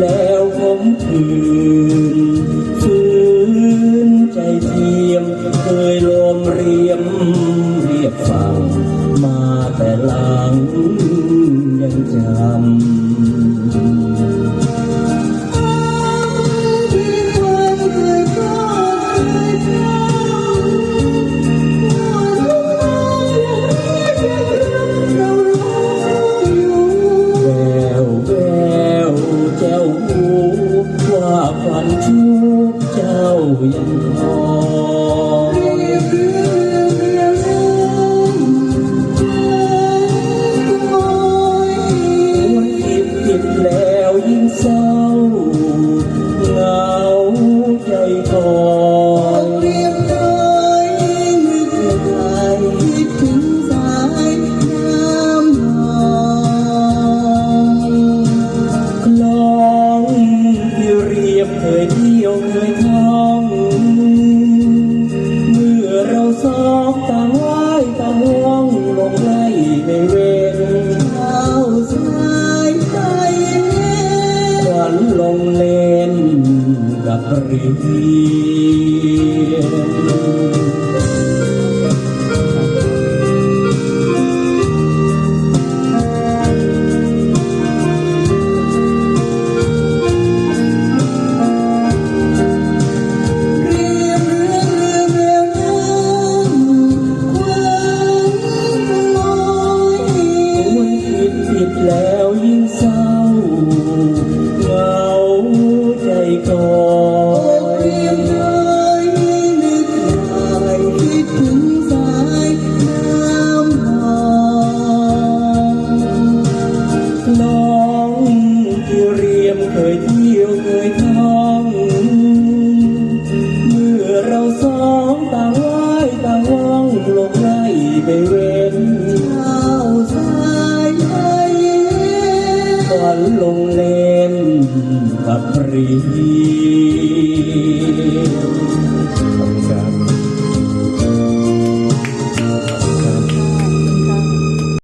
แล้วผมคืนคืนใจเทียม เคยลมเรียมเรียบฟังมาแต่หลัง ว่าฝันชูเจ้ายั ที่ยวเคยทำเมื่อเราสองต่างไหวต่างห่วงลงไล่ในเวรเท้าสายไปขวัญลงเลนกับเรียน เรียมเคยเที่ยวเคยท่องเมื่อเราสองต่างว่ายต่างว่องลงไล่ไปเว้นเอาสายไปเล่ฝันลงเลนกับเรี